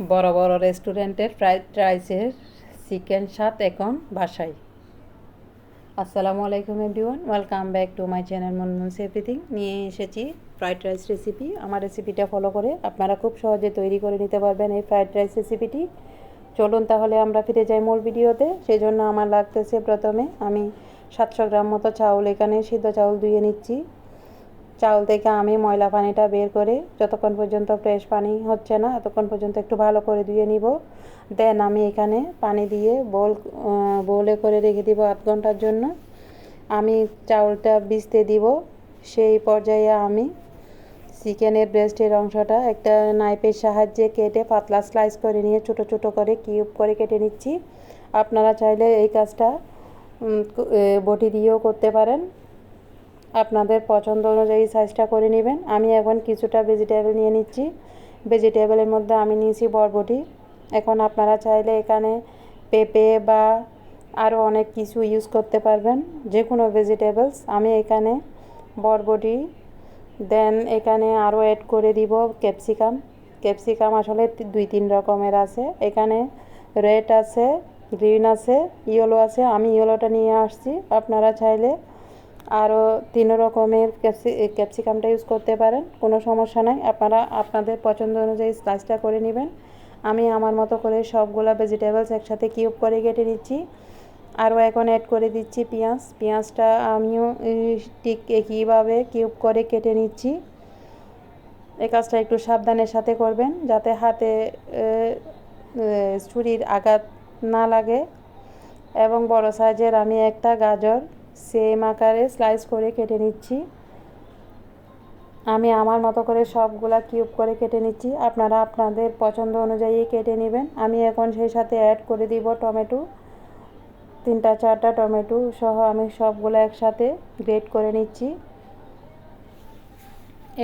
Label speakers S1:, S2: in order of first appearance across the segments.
S1: বড় বড় রেস্টুরেন্টের ফ্রাইড রাইসের চিকেন স্বাদ এখন বাসায়। আসসালামু আলাইকুম everyone, welcome back to my channel মনমনস everything. নিয়ে এসেছি ফ্রাইড রাইস রেসিপি। আমার রেসিপিটা ফলো করে আপনারা খুব সহজে তৈরি করে নিতে পারবেন এই ফ্রাইড রাইস রেসিপিটি। চলুন তাহলে আমরা ফিরে যাই মূল ভিডিওতে। সেই জন্য আমার লাগতেছে প্রথমে আমি সাতশো গ্রাম মতো চাউল এখানে সিদ্ধ চাউল ধুয়ে নিচ্ছি। চাউল থেকে আমি ময়লা পানিটা বের করে যতক্ষণ পর্যন্ত ফ্রেশ পানি হচ্ছে না, ততক্ষণ পর্যন্ত একটু ভালো করে ধুয়ে নিব। দেন আমি এখানে পানি দিয়ে বোল বোলে করে রেখে দিব আধ ঘণ্টার জন্য। আমি চাউলটা ভিজতে দিব। সেই পর্যায়ে আমি চিকেনের ব্রেস্টের অংশটা একটা নাইফের সাহায্যে কেটে পাতলা স্লাইস করে নিয়ে ছোট ছোট করে কিউব করে কেটে নিচ্ছি। আপনারা চাইলে এই কাজটা বটি দিয়েও করতে পারেন। আপনাদের পছন্দ অনুযায়ী সাইজটা করে নেবেন। আমি এখন কিছুটা ভেজিটেবল নিয়ে নিচ্ছি। ভেজিটেবলের মধ্যে আমি নিয়েছি বরবটি। এখন আপনারা চাইলে এখানে পেঁপে বা আরও অনেক কিছু ইউজ করতে পারবেন। যে কোনো ভেজিটেবলস আমি এখানে বরবটি দেন এখানে আরও অ্যাড করে দিব ক্যাপসিকাম ক্যাপসিকাম আসলে দুই তিন রকমের আছে। এখানে রেড আছে গ্রিন আছে ইয়েলো আছে। আমি ইয়েলোটা নিয়ে আসছি। আপনারা চাইলে আরও তিন রকমের ক্যাপসি ক্যাপসিকামটা ইউজ করতে পারেন, কোনো সমস্যা নাই। আপনারা, আপনাদের পছন্দ অনুযায়ী স্লাইসটা করে নেবেন। আমি আমার মতো করে সবগুলো ভেজিটেবলস একসাথে কিউব করে কেটে নিচ্ছি। আরও এখন অ্যাড করে দিচ্ছি পেঁয়াজ। পেঁয়াজটা আমিও ঠিক একইভাবে কিউব করে কেটে নিচ্ছি। এই কাজটা একটু সাবধানের সাথে করবেন, যাতে হাতে ছুরির আঘাত না লাগে। এবং বড় সাইজের আমি একটা গাজর সেম আকারে স্লাইস করে কেটে নিচ্ছি। আমি আমার মতো করে সবগুলা কিউব করে কেটে নিচ্ছি। আপনারা আপনাদের পছন্দ অনুযায়ী কেটে নেবেন। আমি এখন সেই সাথে অ্যাড করে দিব টমেটো। তিনটা, চারটা টমেটো সহ আমি সবগুলো একসাথে গ্রেট করে নিচ্ছি।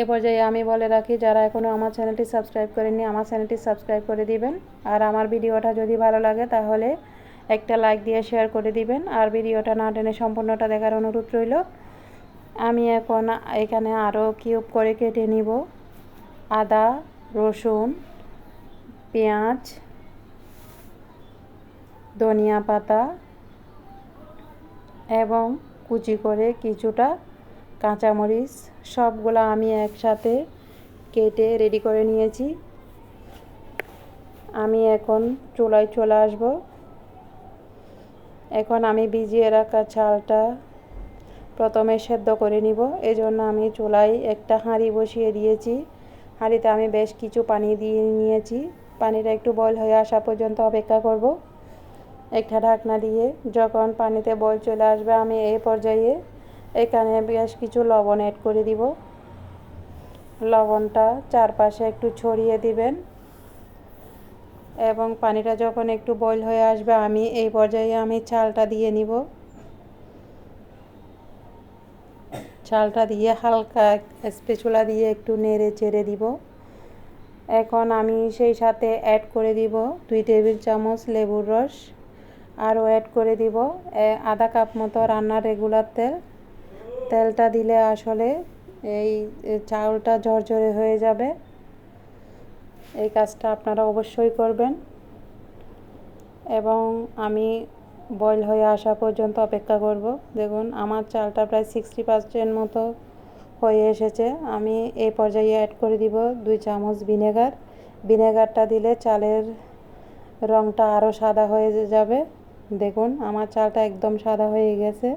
S1: এ পর্যায়ে আমি বলে রাখি, যারা এখনও আমার চ্যানেলটি সাবস্ক্রাইব করেননি, আমার চ্যানেলটি সাবস্ক্রাইব করে দিবেন। আর আমার ভিডিওটা যদি ভালো লাগে তাহলে একটা লাইক দিয়ে শেয়ার করে দিবেন। আর ভিডিওটা না টেনে সম্পূর্ণটা দেখার অনুরোধ রইল। আমি এখন এখানে আরও কিউব করে কেটে নিব। আদা, রসুন, পেঁয়াজ, ধনিয়া পাতা এবং কুচি করে কিছুটা কাঁচামরিচ, সবগুলো আমি একসাথে কেটে রেডি করে নিয়েছি। আমি এখন চুলায় চলে আসব। এখন আমি ভিজিয়ে রাখা চালটা প্রথমে সেদ্ধ করে নিব। এজন্য আমি চুলায় একটা হাঁড়ি বসিয়ে দিয়েছি। হাঁড়িতে আমি বেশ কিছু পানি দিয়ে নিয়েছি। পানিটা একটু বয়ল হয়ে আসা পর্যন্ত অপেক্ষা করব। একটা ঢাকনা দিয়ে যখন পানিতে বয়ল চলে আসবে আমি এই পর্যায়ে এখানে বেশ কিছু লবণ অ্যাড করে দিব। লবণটা চারপাশে একটু ছড়িয়ে দিবেন। এবং পানিটা যখন একটু বয়ল হয়ে আসবে, আমি এই পর্যায়ে আমি চালটা দিয়ে নিব। চালটা দিয়ে হালকা স্পেচুলা দিয়ে একটু নেড়ে চেড়ে দিব। এখন আমি সেই সাথে অ্যাড করে দিব দুই টেবিল চামচ লেবুর রস। আরও অ্যাড করে দিব আধা কাপ মতো রান্নার রেগুলার তেল। তেলটা দিলে আসলে এই চাউলটা ঝরঝরে হয়ে যাবে। এই কাজটা আপনারা অবশ্যই করবেন। এবং আমি বয়ল হয়ে আসা পর্যন্ত অপেক্ষা করব। দেখুন, আমার চালটা প্রায় সিক্সটি পার্সেন্ট মতো হয়ে এসেছে। আমি এই পর্যায়ে অ্যাড করে দিব দুই চামচ ভিনেগার ভিনেগারটা দিলে চালের রঙটা আরও সাদা হয়ে যাবে। দেখুন, আমার চালটা একদম সাদা হয়ে গেছে।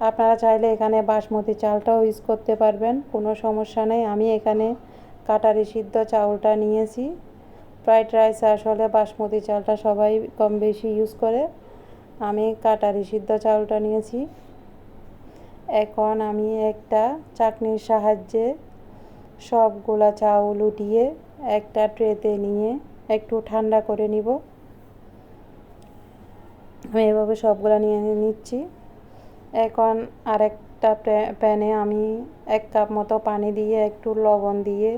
S1: আপনারা চাইলে এখানে বাসমতি চালটাও ইউজ করতে পারবেন, কোনো সমস্যা নেই। আমি এখানে কাটারি সিদ্ধ চাউলটা নিয়েছি। ফ্রাইড রাইস আসলে বাসমতি চালটা সবাই কম বেশি ইউজ করে। আমি কাটারি সিদ্ধ চাউলটা নিয়েছি। এখন আমি একটা চাকনির সাহায্যে সবগুলা চাউল উঠিয়ে একটা ট্রেতে নিয়ে একটু ঠান্ডা করে নিব। আমি এভাবে সবগুলা নিয়ে নিচ্ছি। এখন আরেকটা প্যানে আমি এক কাপ মতো পানি দিয়ে একটু লবণ দিয়ে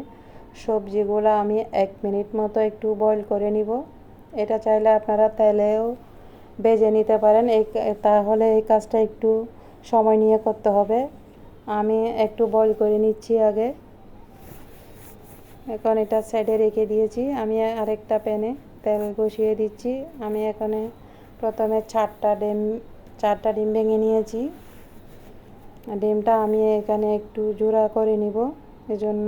S1: সবজিগুলো আমি এক মিনিট মতো একটু বয়ল করে নিব। এটা চাইলে আপনারা তেলেও বেজে নিতে পারেন। এই তাহলে এই কাজটা একটু সময় নিয়ে করতে হবে। আমি একটু বয়ল করে নিচ্ছি আগে। এখন এটা সাইডে রেখে দিয়েছি। আমি আরেকটা প্যানে তেল বসিয়ে দিচ্ছি। আমি এখানে প্রথমে চারটা ডিম চারটা ডিম ভেঙে নিয়েছি। ডিমটা আমি এখানে একটু জোড়া করে নিব। এজন্য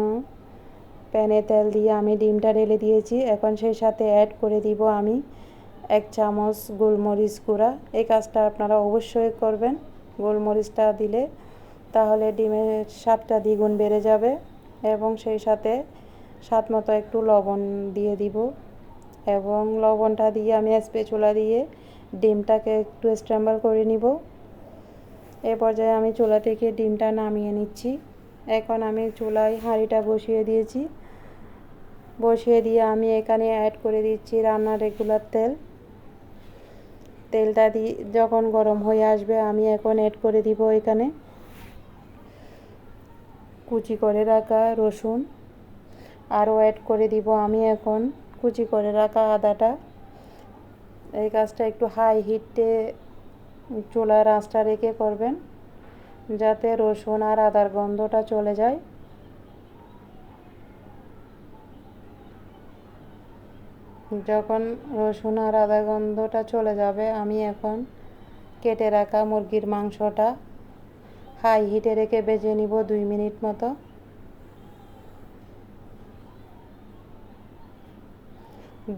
S1: প্যানে তেল দিয়ে আমি ডিমটা ঢেলে দিয়েছি। এখন সেই সাথে অ্যাড করে দিব আমি এক চামচ গোলমরিচ গুঁড়া। এই কাজটা আপনারা অবশ্যই করবেন। গোলমরিচটা দিলে তাহলে ডিমের স্বাদটা দ্বিগুণ বেড়ে যাবে এবং সেই সাথে স্বাদ মতো একটু লবণ দিয়ে দিব এবং লবণটা দিয়ে আমি স্পেচুলা দিয়ে ডিমটাকে একটু স্ট্যাম্বল করে নিব। এ পর্যায়ে আমি চুলা থেকে ডিমটা নামিয়ে নিচ্ছি। এখন আমি চুলায় হাঁড়িটা বসিয়ে দিয়েছি। বসিয়ে দিয়ে আমি এখানে অ্যাড করে দিচ্ছি রান্নার রেগুলার তেল। তেলটা দিয়ে যখন গরম হয়ে আসবে আমি এখন অ্যাড করে দিব এখানে। কুচি করে রাখা রসুন। আরও অ্যাড করে দিব আমি এখন কুচি করে রাখা আদাটা। এই কাজটা একটু হাই হিটে চুলার আঁচটা রেখে করবেন, যাতে রসুন আর আদার গন্ধটা চলে যায়। যখন রসুন আর আদা গন্ধটা চলে যাবে, আমি এখন কেটে রাখা মুরগির মাংসটা হাই হিটে রেখে বেজে নিব দুই মিনিট মতো।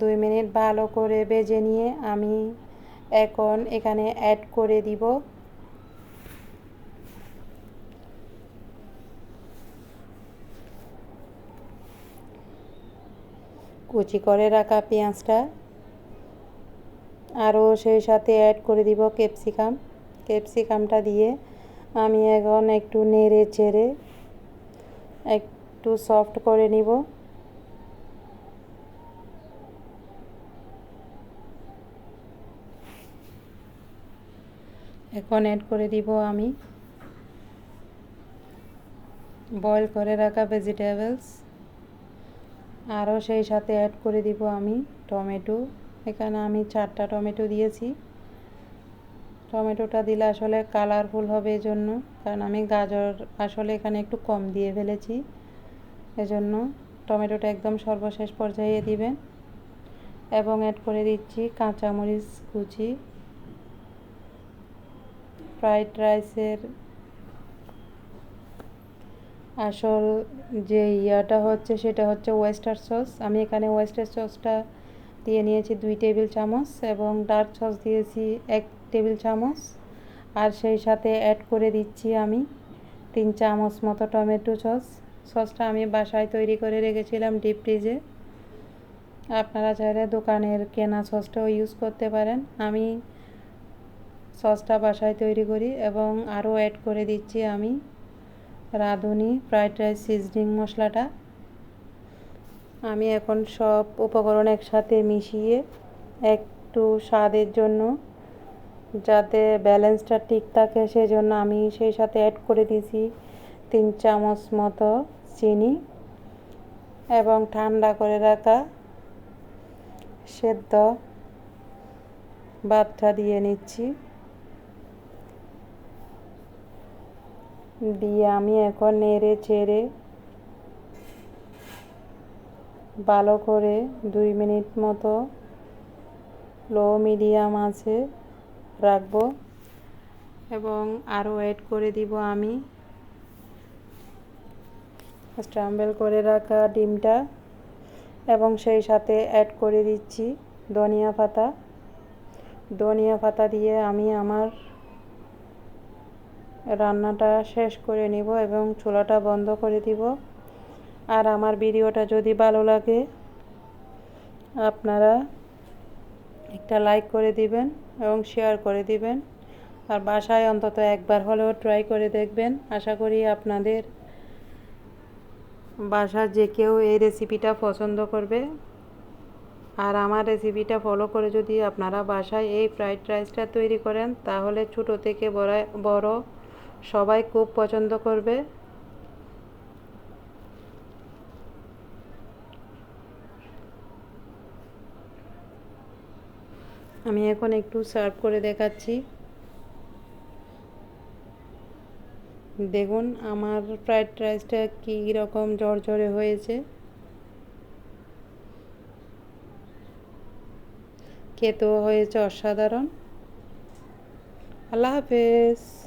S1: দুই মিনিট ভালো করে বেজে নিয়ে আমি এখন এখানে অ্যাড করে দিব। কুচি করে রাখা পেঁয়াজটা। আরও সেই সাথে অ্যাড করে দিব ক্যাপসিকাম ক্যাপসিকামটা দিয়ে আমি এখন একটু নেড়ে চেড়ে একটু সফট করে নিব। এখন অ্যাড করে দিব আমি। বয়েল করে রাখা ভেজিটেবলস আরও সেই সাথে অ্যাড করে দিব আমি টমেটো। এখানে আমি চারটা টমেটো দিয়েছি। টমেটোটা দিলে আসলে কালারফুল হবে এই জন্য কারণ আমি গাজর আসলে এখানে একটু কম দিয়ে ফেলেছি। এজন্য টমেটোটা একদম সর্বশেষ পর্যায়ে দিবেন। এবং অ্যাড করে দিচ্ছি কাঁচামরিচ কুচি। ফ্রাইড রাইসের আসল যে ইয়াটা হচ্ছে সেটা হচ্ছে ওয়েস্টার সস আমি এখানে ওয়েস্টার সসটা দিয়ে নিয়েছি দুই টেবিল চামচ এবং ডার্ক সস দিয়েছি এক টেবিল চামচ। আর সেই সাথে অ্যাড করে দিচ্ছি আমি তিন চামচ মতো টমেটো সস সসটা আমি বাসায় তৈরি করে রেখেছিলাম ডিপ ফ্রিজে আপনারা চাইলে দোকানের কেনা সসটাও ইউজ করতে পারেন। আমি সসটা বাসায় তৈরি করি এবং আরও অ্যাড করে দিচ্ছি আমি। রাঁধুনি, ফ্রাইড রাইস, সিজনিং মশলাটা। আমি এখন সব উপকরণ একসাথে মিশিয়ে একটু স্বাদের জন্য যাতে ব্যালেন্সটা ঠিক থাকে, সেজন্য আমি সেই সাথে অ্যাড করে দিয়েছি তিন চামচ মতো চিনি এবং ঠান্ডা করে রাখা সেদ্ধ বাদটা দিয়ে নিচ্ছি। দিয়ে আমি এখন নেড়ে ছেড়ে ভালো করে দুই মিনিট মতো লো মিডিয়াম আছে রাখব এবং আরও অ্যাড করে দিব আমি। স্ট্রাম্বেল করে রাখা ডিমটা এবং সেই সাথে অ্যাড করে দিচ্ছি ধনিয়া পাতা। ধনিয়া পাতা দিয়ে আমি আমার রান্নাটা শেষ করে নিব এবং চুলাটা বন্ধ করে দিব। আর আমার ভিডিওটা যদি ভালো লাগে, আপনারা একটা লাইক করে দিবেন এবং শেয়ার করে দিবেন। আর বাসায় অন্তত একবার হলেও ট্রাই করে দেখবেন। আশা করি আপনাদের বাসার যে কেউ এই রেসিপিটা পছন্দ করবে। আর আমার রেসিপিটা ফলো করে যদি আপনারা বাসায় এই ফ্রাইড রাইসটা তৈরি করেন, তাহলে ছোটো থেকে বড় বড় সবাই খুব পছন্দ করবে। আমি এখন একটু সার্ভ করে দেখাচ্ছি। দেখুন, আমার ফ্রায়েড রাইসটা কী রকম ঝরঝরে হয়েছে। খেতেও হয়েছে অসাধারণ। আল্লাহ হাফেজ।